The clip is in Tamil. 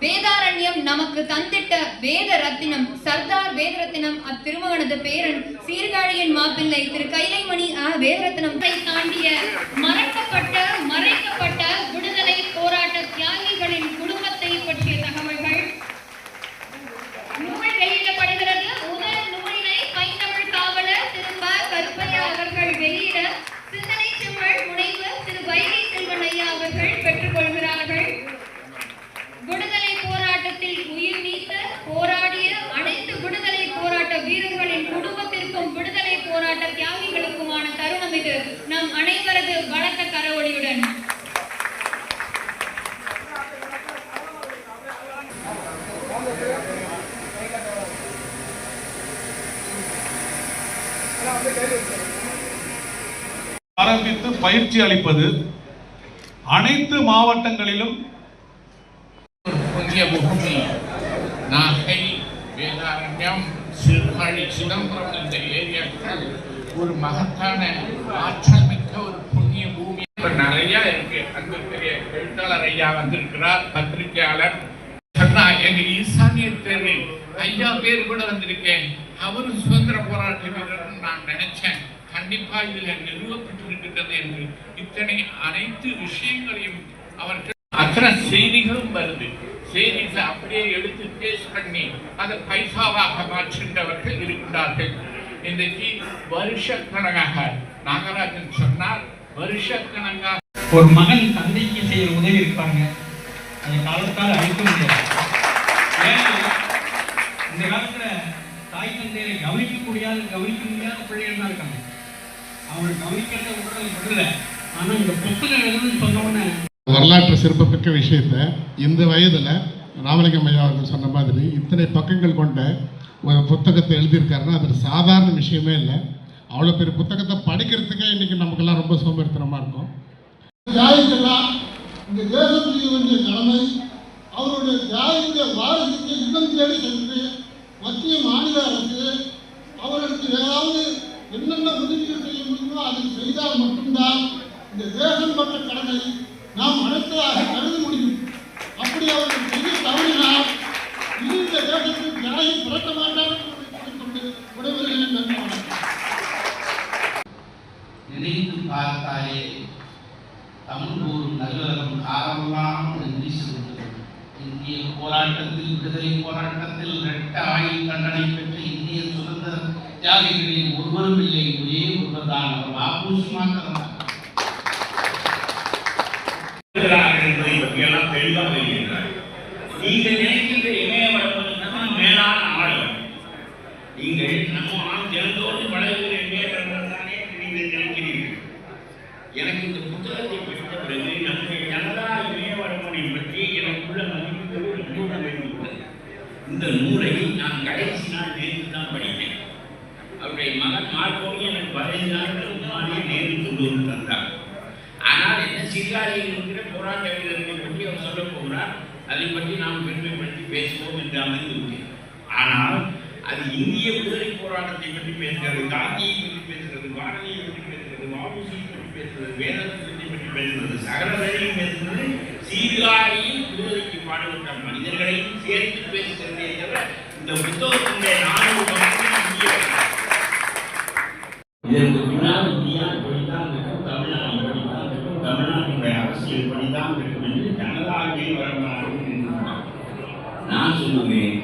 வேதாரண்யம் நமக்கு தந்திட்ட வேத ரத்தினம் சர்தார் வேதரத்தினம் அத்திருமகனது பேரன் சீர்காழியின் மாப்பிள்ளை திரு கைலைமணி வேதரத்தினம். தாண்டிய மறைக்கப்பட்ட மறைக்கப்பட்ட இது நம் அனைவரது பலத்த கரவொலியுடன் ஆரம்பித்து பயிற்சி அளிப்பது அனைத்து மாவட்டங்களிலும் புதிய பூமி நாகை வேதாரண்யம் சீர்காழி சிதம்பரம் இந்த ஏரியாக்கள் ஒரு மகத்தான ஆற்றல் மிக்க ஒரு புண்ணிய பூமி. நிறைய இருக்கு. அன்பிற்குரிய எழுத்தாளர் ஐயா வந்திருக்கிறார் பத்திரிகையாளர். சொன்னா எங்க ஈசானிய தேர்வில் ஐயா பேர் கூட வந்திருக்கேன். அவரும் சுதந்திர போராட்ட வீரர்னு நான் நினைச்சேன். கண்டிப்பா இதுல நிறுவப்பட்டிருக்கின்றது என்று. இத்தனை அனைத்து விஷயங்களையும் அவர்கள் அத்தனை செய்திகளும் வருது. செய்திகளை அப்படியே எடுத்து பேஸ்ட் பண்ணி அதை பைசாவாக மாற்றுகின்றவர்கள் இருக்கிறார்கள் இன்றைக்கு வருஷக்கணக்காக நாகராஜன் சொன்னார் வருஷக்கணக்காக ஒரு மகன் தந்தைக்கு செய்ய உதவி இருப்பாங்க. அந்த காலத்தால் அழிக்க முடியாது. இந்த காலத்துல தாய் தந்தையை கவனிக்க முடியாத கவனிக்க முடியாத பிள்ளைகள் தான் இருக்காங்க. அவங்க கவனிக்கிறத விடுறது விடல ஆனா இந்த புத்தகம் எழுதுன்னு சொன்ன வரலாற்று சிறப்புமிக்க விஷயத்தை இந்த வயதில் ராமலிங்கம் ஐயா அவர்கள் சொன்ன மாதிரி இத்தனை பக்கங்கள் கொண்ட ஒரு புத்தகத்தை எழுதியிருக்காருன்னா அது சாதாரண விஷயமே இல்லை. அவ்வளோ பெரிய புத்தகத்தை படிக்கிறதுக்கே இன்றைக்கி நமக்கெல்லாம் ரொம்ப சோம்பேறித்தனமாக இருக்கும். தியாகிகளாம் இந்த தேசத்துக்கு வேண்டிய கடமை அவருடைய தியாகிய வாரிசுக்கு இடம் தேடி சென்று மத்திய மாநில அரசு அவர்களுக்கு ஏதாவது என்னென்ன உதவிகள் செய்ய முடியுமோ அதை செய்தால் மட்டும்தான் இந்த தேசம் பற்ற கடனை நாம் அனைத்ததாக கருத முடியும் அப்படி அவர்கள் செய்ய தவறினால் இனி இந்த தேசத்தில் தியாகி பிறக்க மாட்டார்கள் என்பதை கொண்டு விடைபெறுகிறேன் நன்றி வணக்கம் நினைத்து பார்த்தாலே தமிழ் ஒரு நல்லறம் காலமெல்லாம் நன்றி செலுத்துகிறது இந்திய போராட்டத்தில் விடுதலை போராட்டத்தில் இரட்ட ஆயுள் தண்டனை பெற்ற இந்திய சுதந்திர தியாகிகளில் ஒருவரும் இல்லை. ஒரே ஒருவர் தான். அவர் வாபூசி மாத்திரம் என்பதை தெளிவாக தெரிகின்றார் நீங்கள் நினைக்கின்ற இமயமரம் மேலான ஆழம் நீங்கள் நம்ம ஆண் தினந்தோறும் வளர்கிற இமயமரம் தானே நீங்கள் நினைக்கிறீங்க எனக்கு இந்த புத்தகத்தை படித்த பிறகு நம்முடைய ஜனதா இமயவரமனை பற்றி எனக்குள்ள மதிப்பு ஒரு நூல் இந்த நூலை நான் கடைசி நாள் நேற்று தான் படித்தேன். அவருடைய மகன் மார்க்கோனி எனக்கு பதினைந்து நாட்களுக்கு முன்னாடியே நேரில் கொண்டு வந்து தந்தார். ஆனால் என்ன சீர்காழியில் இருக்கிற போராட்ட வீரர்களை பற்றி அவர் சொல்ல போகிறார். அதை பற்றி நாம் பெருமைப்படுத்தி பேசுவோம் என்று அமைந்துவிட்டேன் ஆனால் அது இந்திய விடுதலை போராட்டத்தை பற்றி பேசுகிறது காந்தியை பற்றி பேசுகிறது பாரதியை பற்றி பேசுகிறது வாபுசியை பற்றி சகலரையும் பேசுகிறது சீர்காழியில் மனிதர்களையும் சேர்த்து பேசுகிறதே தவிர இந்த புத்தகத்தினுடைய நானூறு இதற்கு பின்னால் இந்தியா இப்படித்தான் இருக்கும் தமிழ்நாடு இப்படித்தான் இருக்கும் தமிழ்நாட்டினுடைய அரசியல் இப்படித்தான் இருக்கும் என்று ஜனதாவே வரலாறு நான் சொல்லுவேன்